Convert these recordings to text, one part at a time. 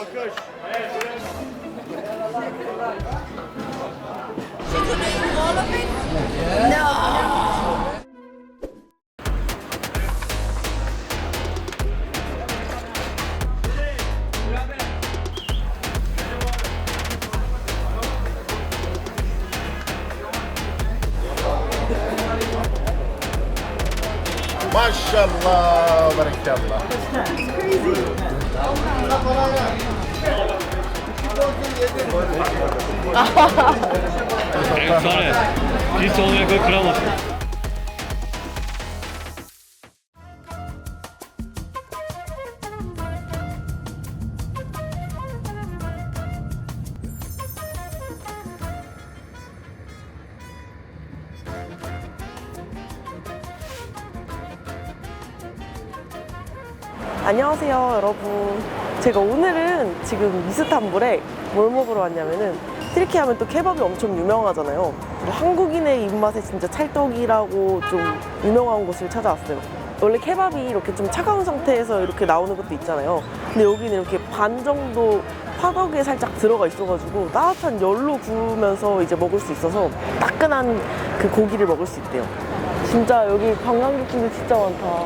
alkış. Evet. 오늘 그. 안녕하세요, 여러분. 제가 오늘은 지금 이스탄불에 뭘 먹으러 왔냐면은 트리키 하면 또 케밥이 엄청 유명하잖아요. 그리고 한국인의 입맛에 진짜 찰떡이라고 좀 유명한 곳을 찾아왔어요. 원래 케밥이 이렇게 좀 차가운 상태에서 이렇게 나오는 것도 있잖아요. 근데 여기는 이렇게 반 정도 화덕에 살짝 들어가 있어가지고 따뜻한 열로 구우면서 이제 먹을 수 있어서 따끈한 그 고기를 먹을 수 있대요. 진짜 여기 관광객분들 진짜 많다.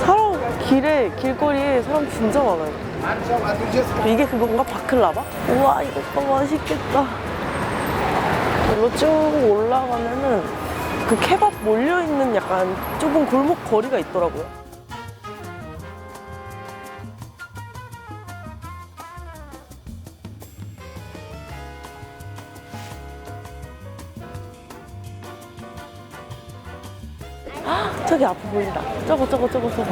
사람 길에 길거리에 사람 진짜 많아요. 이게 그건가 바클라바? 우와 이거 또 맛있겠다. 일로 쭉 올라가면은 그 케밥 몰려 있는 약간 좁은 골목 거리가 있더라고요. 헉, 저기 앞에 보인다. 저거 저거 저거 저거.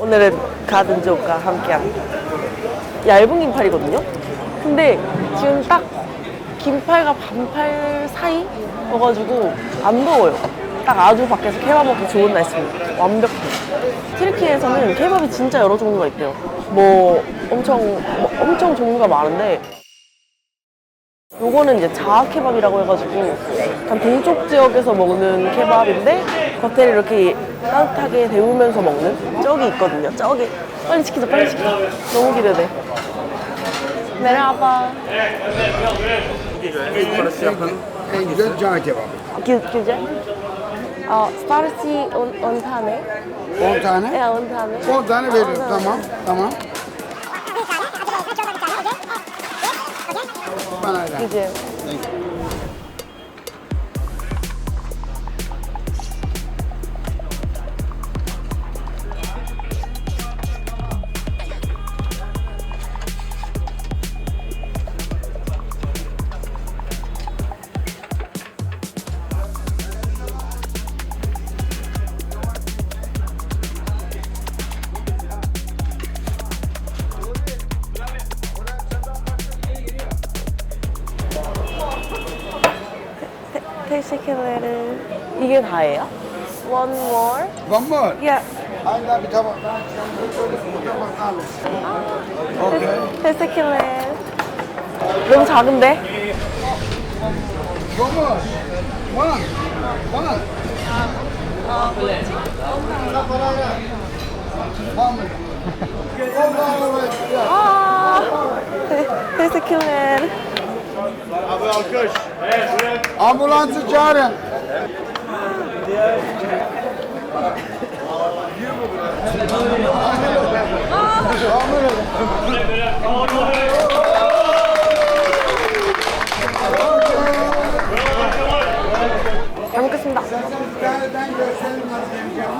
오늘은 가든족과 함께한 얇은 긴팔이거든요. 근데 지금 딱 긴팔과 반팔 사이여가지고 안 더워요. 딱 아주 밖에서 케밥 먹기 좋은 날씨입니다. 완벽해. 튀르키에서는 케밥이 진짜 여러 종류가 있대요. 뭐 엄청 뭐 엄청 종류가 많은데 요거는 이제 자아 케밥이라고 해가지고 약간 동쪽 지역에서 먹는 케밥인데 겉에를 이렇게 따뜻하게 데우면서 먹는 저기 있거든요. 저기 빨리 시키자 빨리 시키자. 너무 기대돼. 내려와봐. Güzel cağ kebabı. 기, 규제? 어, 스파르시 온, 온타네? 10 tane. 네, 온타네. 10 tane veriyorum. Tamam. Tamam. Bana ver. 규제. 테 One more. Yeah. Hayır daha bir tabak daha. Bu tabak daha alın. Okey. 테스킬레 너무 작은데? One more. One. One. One. 아 테스킬레 Abi alkış. Ambulansı çağırın. 잘 먹겠습니다 Bir taneden gösterin nasıl yiyeceğim.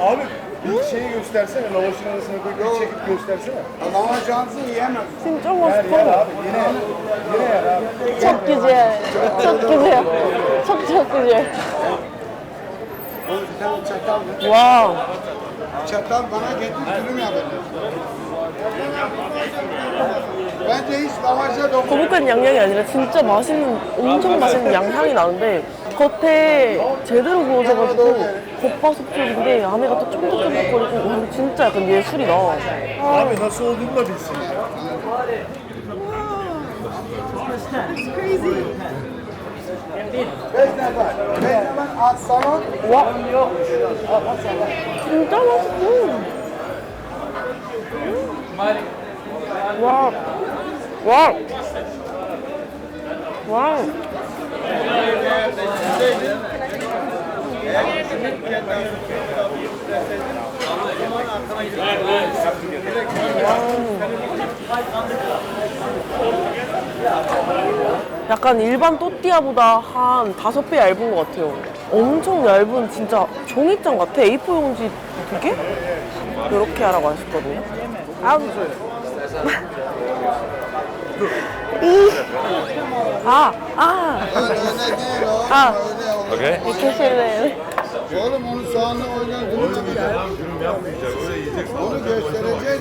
Abi bir şeyi göstersene. Lavaşın arasına koy. Bir çekip göstersene. Ama şansı yiyemez. 진짜 Yer yer 맛있어 abi. Yine yine yer abi. 첫 규제 첫 규제 첫 çatal ver. 와우 Çatal bana getir dürüm yapacağız. Bence hiç lavaşa. 거북한 양념이 아니라 진짜 맛있는 엄청 맛있는 양향이 나는데 겉에 제대로 구워져가지고 겉바속 쪽인데 안에가 또 쫀득쫀득거리고 와 이거 진짜 약간 예술이다 Abi nasıl olduğunu da bilsin. Beş defa. Beş Add salad. 와, 진짜 맛있어. 음. 와, 와, 와. 약간 일반 또띠아보다 한 다섯 배 얇은 것 같아요. 엄청 얇은 진짜 종이장 같아. A4 용지 두 개? 이렇게 하라고 하셨거든요. 아, 이, 아, 아. 아. 오케이. 이렇게 실례. Oğlum onu soğanla oynadığını Onu göstereceğiz.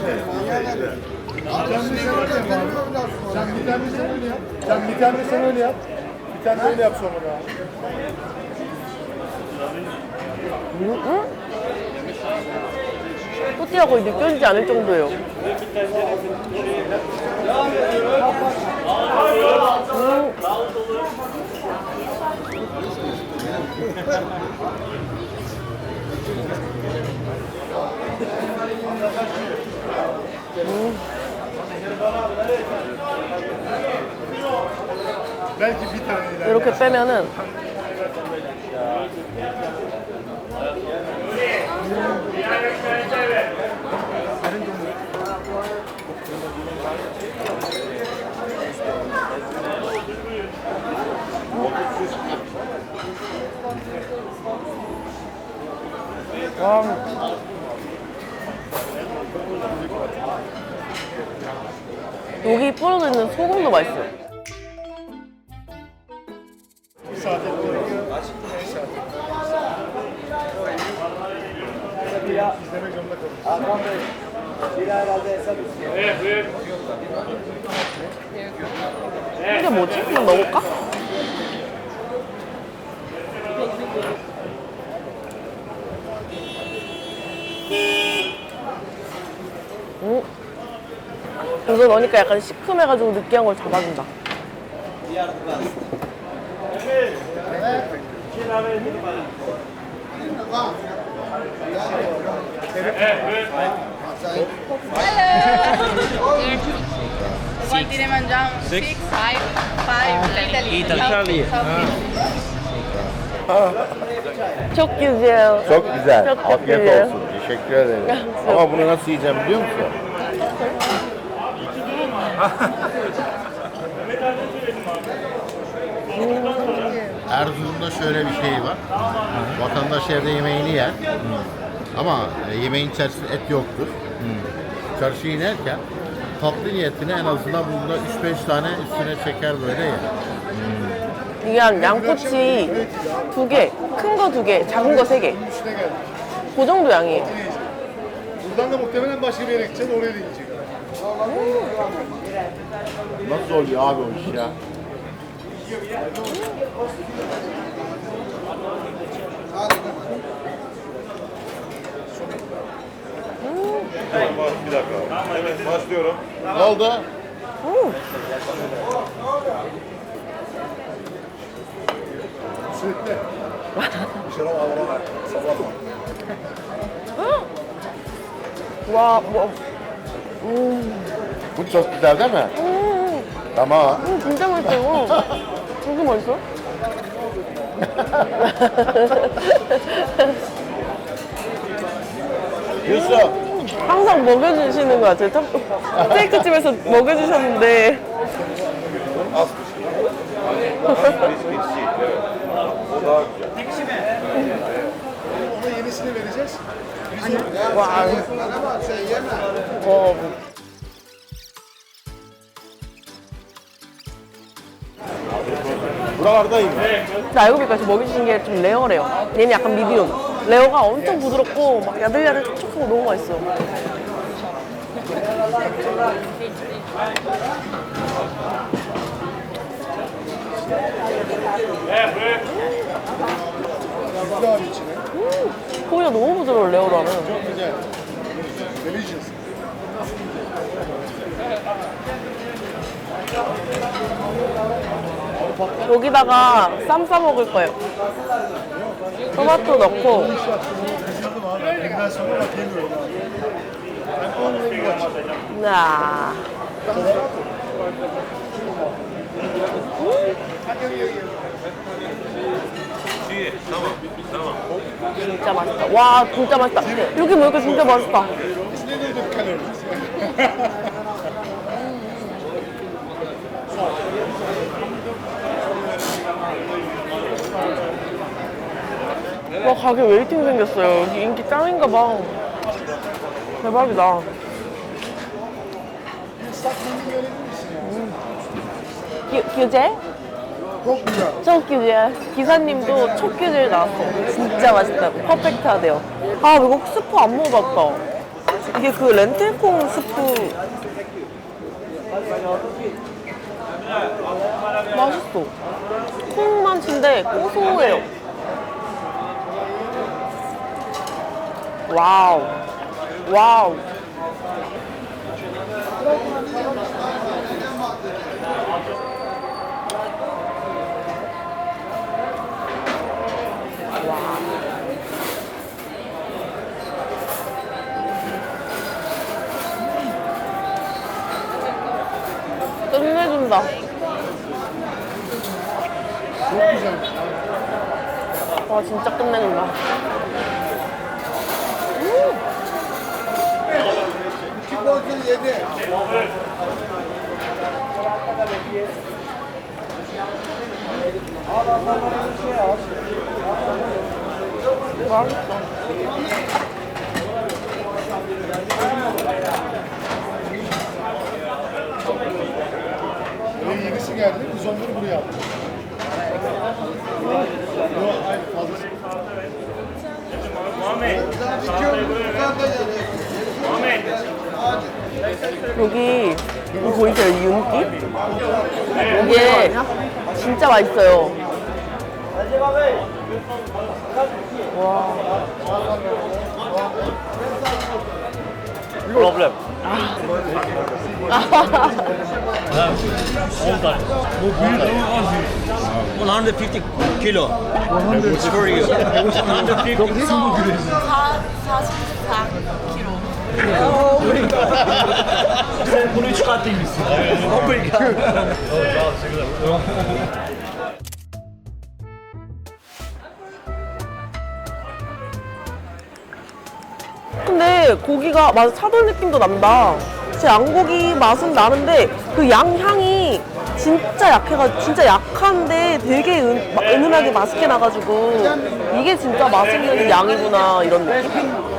Yani Sen bir tane sen öyle yap. Sen bir tane sen öyle yap. Bir tane de öyle yap sonra. 또띠아 거의 느껴지지 않을 정도예요. 음. Tane ileride. 이렇게 빼면은 와. 여기 뿌려져 있는 소금도 맛있어요. 이게 뭐지? 한번 넣어볼까? 이거 넣으니까 약간 시큼해가지고 느끼한 걸 잡아준다. One Kilimanjaro, six, five, five, Italy. Çok güzel. Çok güzel. Çok Afiyet güzel. olsun. Teşekkür ederim. Ama bunu nasıl yiyeceğim biliyor musun? Erzurum'da şöyle bir şey var. Vatandaş evde yemeğini yer. Ama e, yemeğin içerisinde et yoktur. Çarşıyı inerken tatlı niyetine en azından bunda 3-5 tane üstüne çeker böyle yer. 이게 한 양꼬치 두 개, 큰 거 두 개, 작은 거 세 개. Üstüne geldi. 그 정도 양이에요. Buradan da muhtemelen başka bir yere gideceğiz. Oraya da gidecek. Nasıl oluyor abi o iş ya? Bir dakika. Evet başlıyorum. Ne oldu? Sürekli. Dışarı havalar. Sabah 와, 뭐, Bu çok güzel değil mi? Tamam. 음, 진짜 맛있어요. 되게 맛있어. Yusuf. 항상 먹여주시는 것 같아요. 탑- 스테이크 집에서 먹여주셨는데. Bisküvisi. Evet. O daha güzel. Ona yenisini vereceğiz. 와, Bana bak sen yeme. 어, Buralardayım. 근데 알고 보니까 지금 먹여주신 게 좀 레어래요. 얘는 약간 미디움. 레어가 엄청 부드럽고 막 야들야들 촉촉하고 너무 맛있어. Güzel içine. 고기가 너무 부드러워, 레어라는. Delicious. 여기다가 쌈 싸 먹을 거예요. 토마토 넣고 나 진짜 맛있다. 와, 진짜 맛있다. 여기 먹으니까 진짜 맛있다. 와, 가게 웨이팅 생겼어요. 여기 인기 짱인가 봐. 대박이다. 음. 기, 규제? 촉규제 기사님도 촉규제 나왔어 진짜 맛있다고 퍼펙트하대요 아 이거 스프 안 먹어봤다 이게 그 렌틸콩 스프 맛있어 콩만치인데 고소해요 와우 와우 끝내준다. 와 진짜 끝내준다. yedi. Al al al şey geldi. Biz onları buraya aldık. Yok, hayır fazlası. Muhammed. Burada bitiyor. Burada 여기 이거 보이세요? 윤기? 이게 진짜 맛있어요. Büyük ama az büyük. 150 kilo. It's for you. 150 Sen bunu çıkarttıymışsın. 근데 고기가 맞아 차돌 느낌도 난다. 제 양고기 맛은 나는데 그 양 향이 진짜 약해가 진짜 약한데 되게 은, 마- 은은하게 맛있게 나가지고 이게 진짜 맛있는 양이구나 이런 느낌.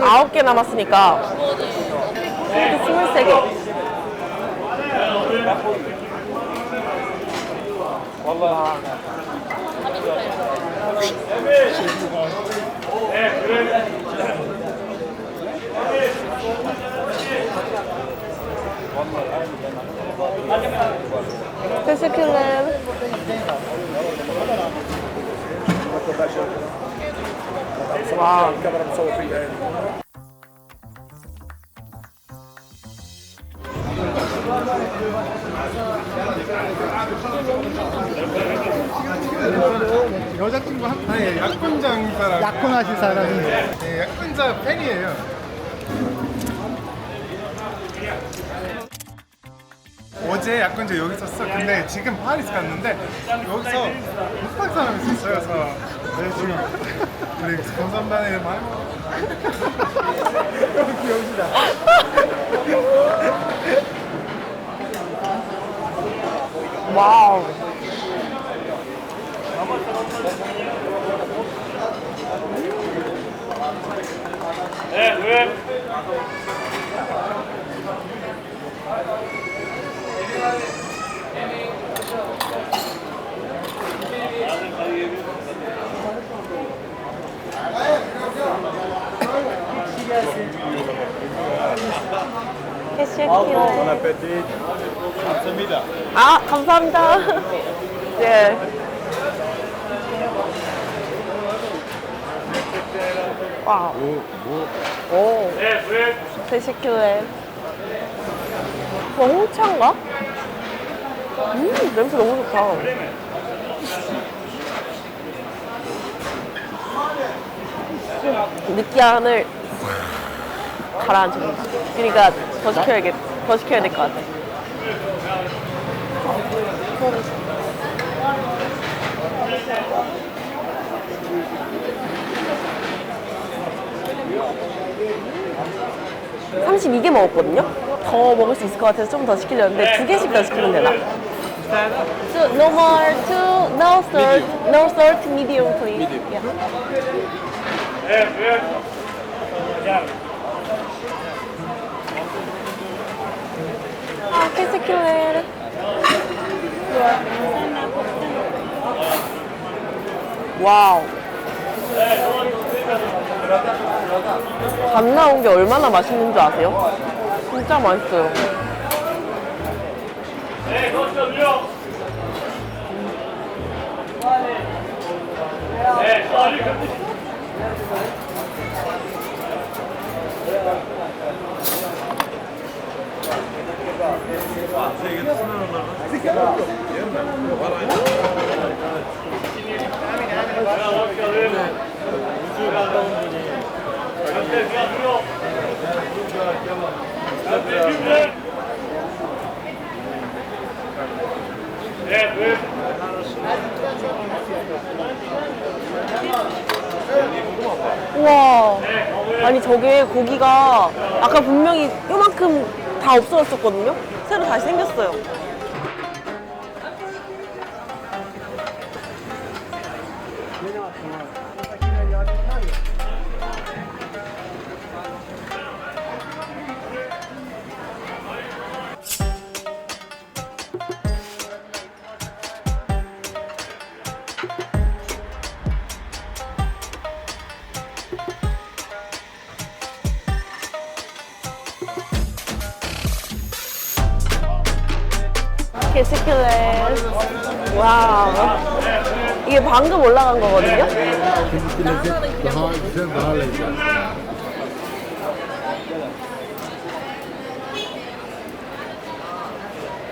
아홉 개 남았으니까 스물세 개. Teşekkürler. 그래 감사합니다. 많이 귀여우시다. 와우. 네, 왜? Teşekkürler. 아, 감사합니다. 예. 와우. 오. 테시킬레. 저 홍차인가? 음, 냄새 너무 좋다. 느끼함을 가라앉힙니다. 그러니까 더 시켜야겠, 더 시켜야 될 것 같아. 삼십이 개 먹었거든요? 더 먹을 수 있을 것 같아서 좀 더 시키려는데 두 개씩 더 시키면 되나? So, no more, two, no salt, no salt, medium please. Yeah. 아, 캐스킬레. 와우. 밥 나온 게 얼마나 맛있는 줄 아세요? 진짜 맛있어요. 우와. 아니, 저게 고기가 아까 분명히 요만큼 다 없어졌었거든요? 새로 다시 생겼어요. 게 스킬레. 와우. 이게 방금 올라간 거거든요?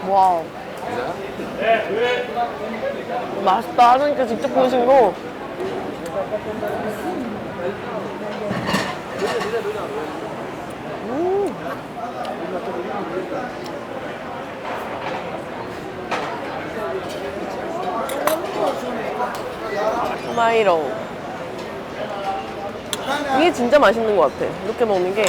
와우. 맛있다 하니까 직접 보신 거. 음. 마이롱. 이게 진짜 맛있는 것 같아. 이렇게 먹는 게.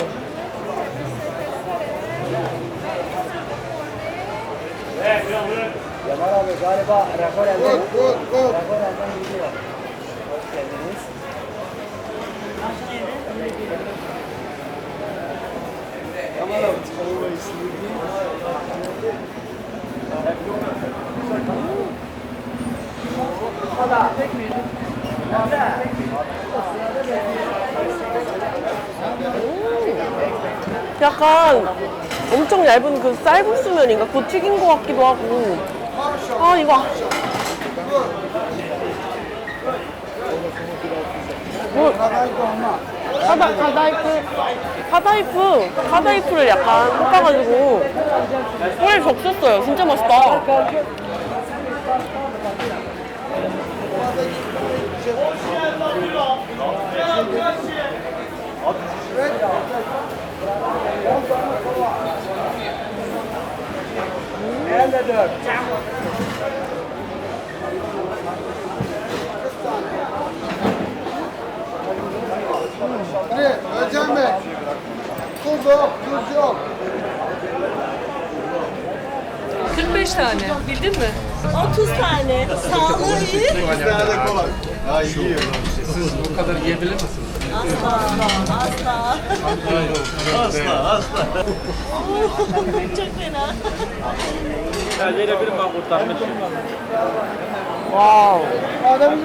Good. 약간 엄청 얇은 그 쌀국수면인가? 그거 튀긴 것 같기도 하고. 아, 이거. 뭐, 카다, 카다이프, 카다이프, 카다이프를 약간 볶아가지고 꿀에 적셨어요. 진짜 맛있다. 54. Evet, Özcan Bey. 45 tane, bildin mi? 30 tane. Sağlığı iyi. 30 tane kolay. Ya yiyor. Siz bu kadar yiyebilir misiniz? Asla, asla. asla, asla. Çok fena. Ya verebilirim ben kurtarmak için. Wow. Adamın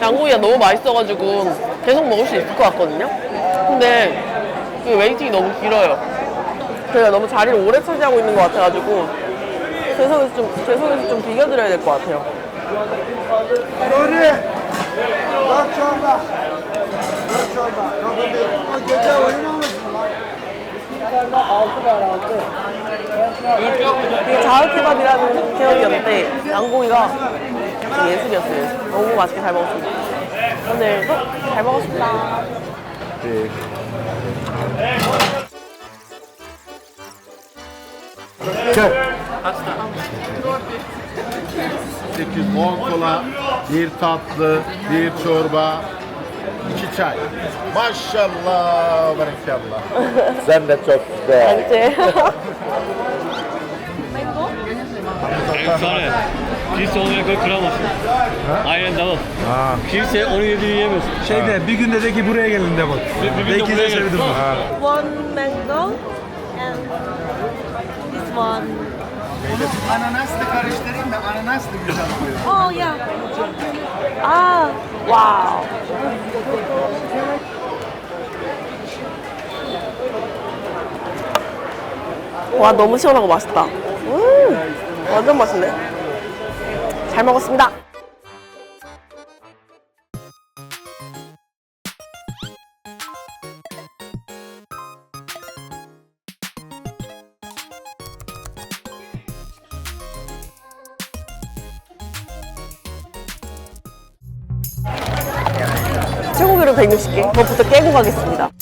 양고기가 너무 맛있어가지고 계속 먹을 수 있을 것 같거든요. 근데 그 웨이팅이 너무 길어요. 제가 너무 자리를 오래 차지하고 있는 것 같아가지고 제 손에서 좀, 제 손에서 좀 비겨드려야 될 것 같아요. 자흑케밥이라는 케밥이었는데 양고기가 진짜 예술이었어요. 너무 맛있게 잘 먹었습니다. 오늘도 잘 먹었습니다. Sekiz, on kola, bir iki çay. Maşallah, berekallah. Sen de çok güzel. Bence. Efsane. Kimse onu rekor kıramasın. Aynen tamam. Ha. Kimse onu yediğini yiyemez. Şey de bir günde de ki buraya gelin de bak. Bir- bir gün buraya gelin. sevdim. Tamam. Ha. one mango and this one. Ananasla karıştırayım da ananas da güzel oluyor. Oh yeah. Ah, 와우. 와, 너무 시원하고 맛있다. 음, 완전 맛있네. 잘 먹었습니다. 160개. 그것부터 깨고 가겠습니다.